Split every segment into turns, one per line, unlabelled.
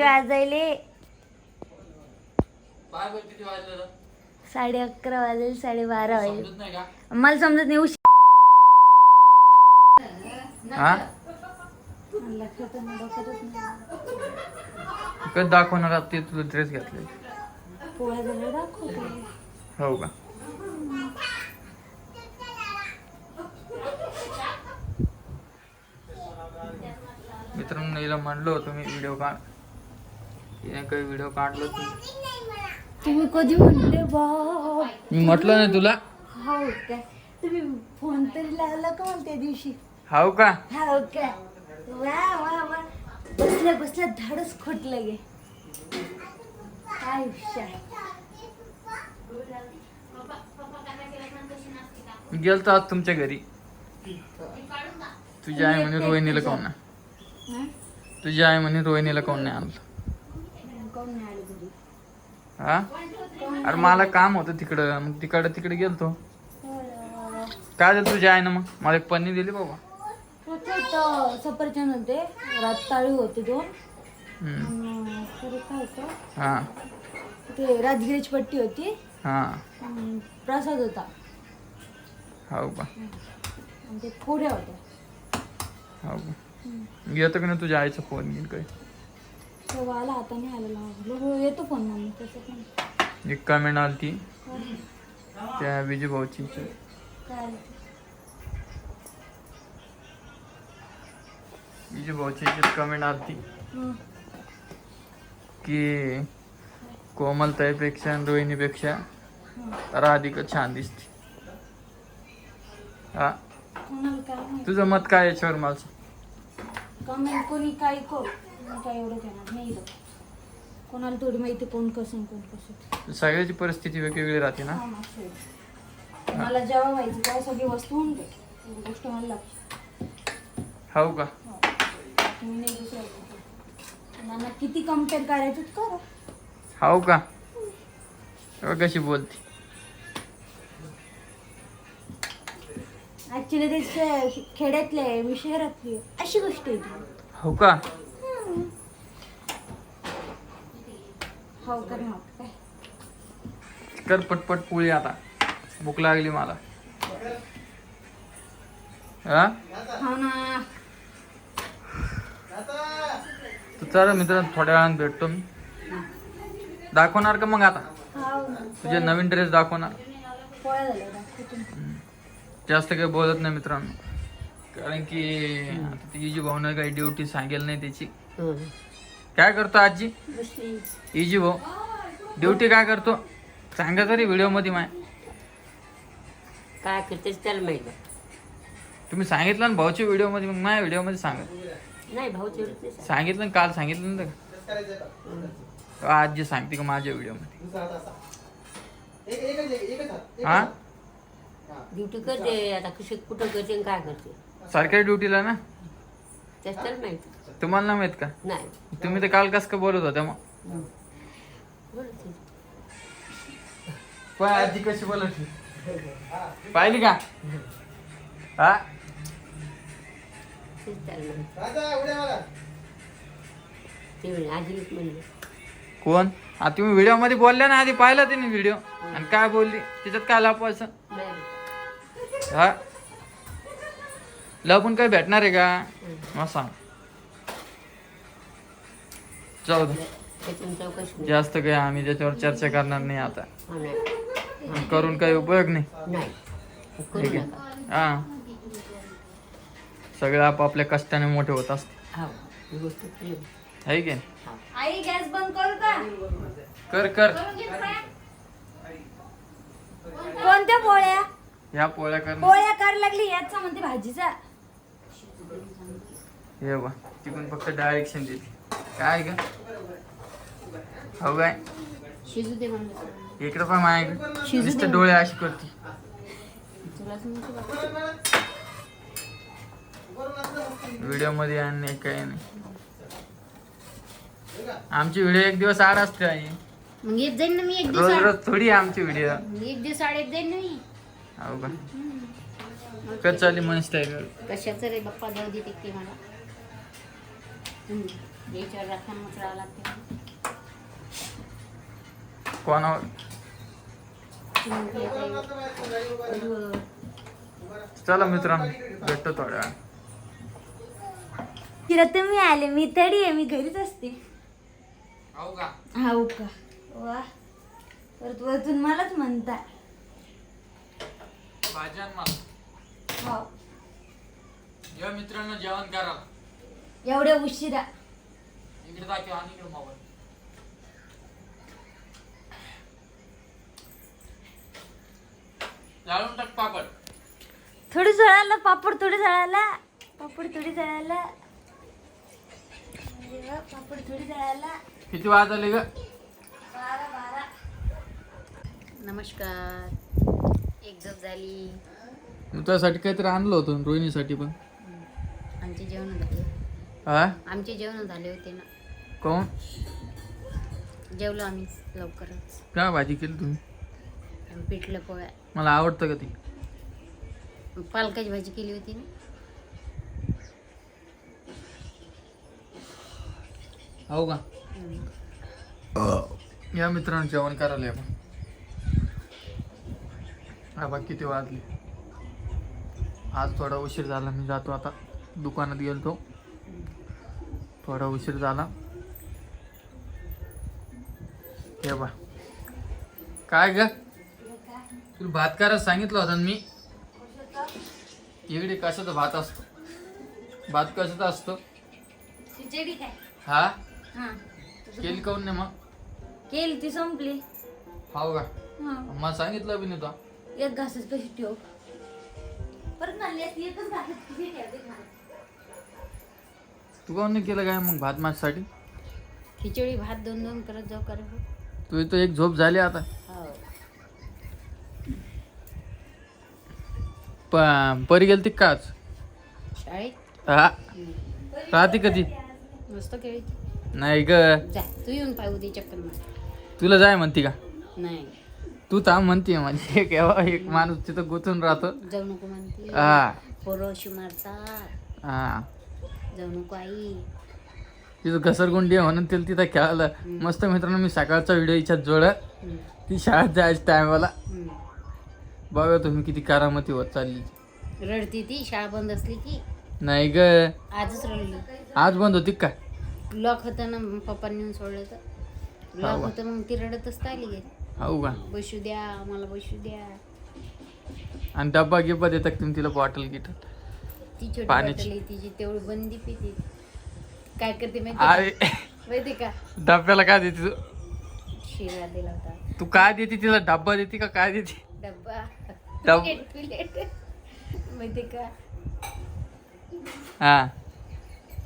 वाजलं साडे अकरा वाजेल साडे बारा वाजेल.
समजत नाही का?
मला समजत नाही उशीर.
हा?
नाही.
कधी दाखवणार आहात ते तुला ड्रेस घेतले
पोळ्या झाल्या दाखवते
हो का? मित्रांनो हिला म्हणलो होतो मी व्हिडिओ काढ तिने काही व्हिडिओ काढलोच नाही
तुम्ही कधी म्हणले बाप
मी म्हटलं नाही तुला.
हो काय? तुम्ही फोन तरी लावला का मग त्या दिवशी?
हाव का?
हो काय? वा वा वा. बसल्या बसल्या धाडच खोटलं गे.
मी गेलतो आज तुमच्या घरी. तुझी आई म्हणे रोहिणीला काऊन नाही.
हं?
तुझी आई म्हणे रोहिणीला काऊन नाही आणलं.
कोण नाही आलं घरी
हा? अरे मला काम होतं तिकडं. मग तिकडं तिकडे गेलतो. काय झालं तुझ्या आईनं मग? मला एक पन्नी दिली बाबा.
सफरचंद होते. रातताळी होते दोन. काय होतं?
हा.
ते राजगिरीची पट्टी होती.
हा.
प्रसाद होता.
हो का?
आणि ते होत्या.
हो का? येतो की नाही तुझ्या आईचा फोन घेईन काही
तेव्हा आला आता नाही आलेला. म्हटलं, हो येतो फोन मम्मी तसं पण.
एक कमेंट आली ती त्या विजय भाऊची
काय?
विजय भाऊची कमेंट आली ती
हं.
की कोमलताईपेक्षा आणि रोहिणीपेक्षा राधिका छान दिसते. हा?
कोणाला काय
तुझं मत काय याच्यावर मला सांग.
कमेंट कोणी मी काय एवढं नाही कोणाला थोडी माहिती कोण कसं आणि कोण कसं.
सगळ्याची परिस्थिती वेगवेगळी राहते ना.
हा. मला जेव्हा व्हायची काय सगळी वस्तू होऊन एवढी गोष्ट मला लागते.
हो का?
तुम्ही नाही किती कंपेअर करायचं ते करा.
हो का? तेव्हा कशी बोलते?
ऍक्च्युली ते श- खेड्यातले आहे, मी शहरातली आहे. अशी गोष्ट आहे ती.
हो का?
हो कर मग काय
कर पटपट पोळी आता. भूक लागली मला. हा?
हो ना.
तू चला मित्र थोड्या वेळानं भेटतो मी. दाखवणार का मग आता?
हो
तुझे नवीन ड्रेस दाखवणार.
पोळ्या झाल्या दाखवतो ना.
जास्त काही बोलत नाही मित्रांनो. कारण की आता ती इजी भाऊनं काही ड्युटी सांगेल नाही त्याची. काय करतो आजी? इजी भाऊ. ड्युटी काय करतो? सांगा तरी व्हिडिओमध्ये माय.
काय करतेस त्याला माहिती
तुम्ही सांगितलं ना भाऊच्या व्हिडिओमध्ये मग माझ्या व्हिडिओमध्ये सांगा.
नाही.
सांगितलं ना काल सांगितलं ना का आजी सांगते का माझ्या व्हिडिओमध्ये हा?
ड्युटी करते आता कशी कुठं करते आणि काय करते.
सरकारी ड्युटीला ना?
त्याच त्याला माहिती.
तुम्हाला नाही माहीत का?
नाही.
तुम्ही तर काल कस का बोलत होत्या मग. पाय आजी कशी बोलत होती? पाहिली का? हा?
तेच त्याला माहिती ते म्हणे आजीच म्हणले
कोण? आता तुम्ही व्हिडिओमध्ये बोलल्या ना आधी पाहिला तिने व्हिडिओ आणि काय बोलली? त्याच्यात काय लपवायचं
नाही
हा? लपून काय भेटणार आहे का? मग सांग. जाऊ दे.
चौकशी.
जास्त काही आम्ही त्याच्यावर चर्चा करणार नाही आता.
हा,
करून काही उपयोग नाही.
नाही. करू
ठीक आहे. हा. सगळे आपापल्या कष्टाने मोठे होत असते.
हा. ही गोष्ट खरी आहे.
आहे की नाही?
आई गॅस बंद करू का?
कर कर.
कोणत्या पोळ्या?
ह्या पोळ्या कर ना.
पोळ्या कर लागली याचा म्हणते भाजीचा.
हे बा तिकडून फक्त डायरेक्शन देते. काय ग? हो काय
शिजू दे म्हणलं
इकडं पण माझ्या नुसते डोळे अशी करते.
तुला.
व्हिडिओमध्ये आणि काही नाही. आमची व्हिडिओ एक दिवस आड असते आई.
मग येत जाईन ना मी एक
रोज
दिवस
रोज थोडी आमची व्हिडिओ.
एक दिवस आड जाईन ना मी.
हो का कच चालली मन स्टाईल
कशाचं रे बाप्पा जाऊ दे ते मला. हम्म. याच्यावर राखण लागते.
कोणावर चला मित्रांनो भेटतो थोड्या.
तिला तुम्ही आले मी तरी आहे मी घरीच असते. हाऊ का? वा. परत वरतून मलाच म्हणता हो
या मित्रांनो जेवण करा.
एवढ्या उशिरा.
इकडे दाखव आणि इकडे मोबाईल. लावून टाक पापड.
थोडी जळाला पापड थोडी जळाला. पापड थोडी जळाला. अरे वा, पापड थोडी जळाला.
किती ग?
बारा बारा.
नमस्कार. एक झोप झाली.
मी तुझ्यासाठी काहीतरी आणलं होतं रोहिणीसाठी पण.
आमचे जेवण झाले
हा?
आमचे जेवण झाले होते ना.
कोण?
जेवलो आम्ही लवकरच.
काय भाजी केली तुम्ही?
आम्ही पिठलं पोळ्या.
मला आवडतं का ती?
पालकाची भाजी केली होती ना.
हो का?
हम्म.
या मित्रांनो जेवण करायला आपण बघ किती वाजले. आज थोडा उशीर झाला मी जातो आता दुकानात गेलतो. थोडा उशीर झाला. हे बा काय ग? तुला भात करायला सांगितलं होतं मी? इकडे कशाचा भात असतो? भात कशाचा असतो? हा? केली काऊन नाही मग?
केली ती संपली.
हो का? मला सांगितलं बी नाही तो.
एक घासच कशी ठेव. परत एकच घासच कशी खाली.
तू काऊन नाही केलं काय मग भात माझ्यासाठी?
खिचडी भात दोन दोन करत जाऊ करत
तू इथं एक झोप झाली आता.
हो.
प- परी गेलती काच
शाळेत?
हा.
हम्म.
राहते कधी?
मस्त
नाही ग.
जा तू येऊन पाय उद्या चक्कर मार.
तुला जाय म्हणती का?
नाही.
तू थांब म्हणते म्हणजे एक एव्हा एक माणूस तिथं गुंतून राहतो.
जाऊ नको म्हणते.
हा.
पोरोशी मारतात.
हा.
जाऊ नको आई
तिथं घसरगुंडी आहे म्हणून तिला तिथं खेळायला. मस्त मित्रांनो मी सकाळचा व्हिडिओ इच्छा जोड. ती शाळेत जायच्या टायमाला. बघा तुम्ही किती करामती होत चालली.
रडती ती शाळा बंद असली की.
नाही ग.
आजच रडली.
आज बंद होती का?
लॉक होतं ना पप्पांनी नेऊन सोडलं तर. लॉक
वा.
होतं मग ती रडतच आली गे
हो का?
बसू द्या मला बसू द्या.
आणि डब्बा गिब्बा देतात तुम्ही तिला बॉटल गिटल
ती छोटी
पाण्याची.
बॉटल आहे तिची तेवढी बंदी पिते. काय करते माहिती
अरे.
का? माहिती का?
डब्याला काय देते तू?
शिरा दिला होता.
तू काय देते? तिला डब्बा देते का काय देते?
डब्बा.
डब-
प्लेट प्लेट माहिती का?
हा.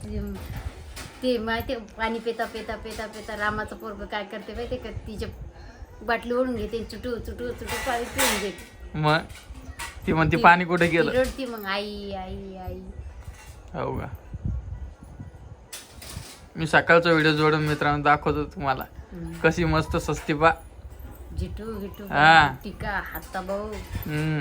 म्हणजे ते माहिती पाणी पेता पेता पेता पेता रामाचं पोरग काय करते माहिती का? तिच्या बाटली ओढून घेते चुटू चुटू चुटू पाणी पिऊन घेते.
मग? ती म्हणते पाणी कुठे गेलं?
रडती मग आई आई आई.
हो का? मी सकाळचा व्हिडिओ जोडून मित्रांनो दाखवतो तुम्हाला. कशी मस्त सस्ती पा.
जिटू गिटू
हा.
टिका हाता भाऊ
हम्म.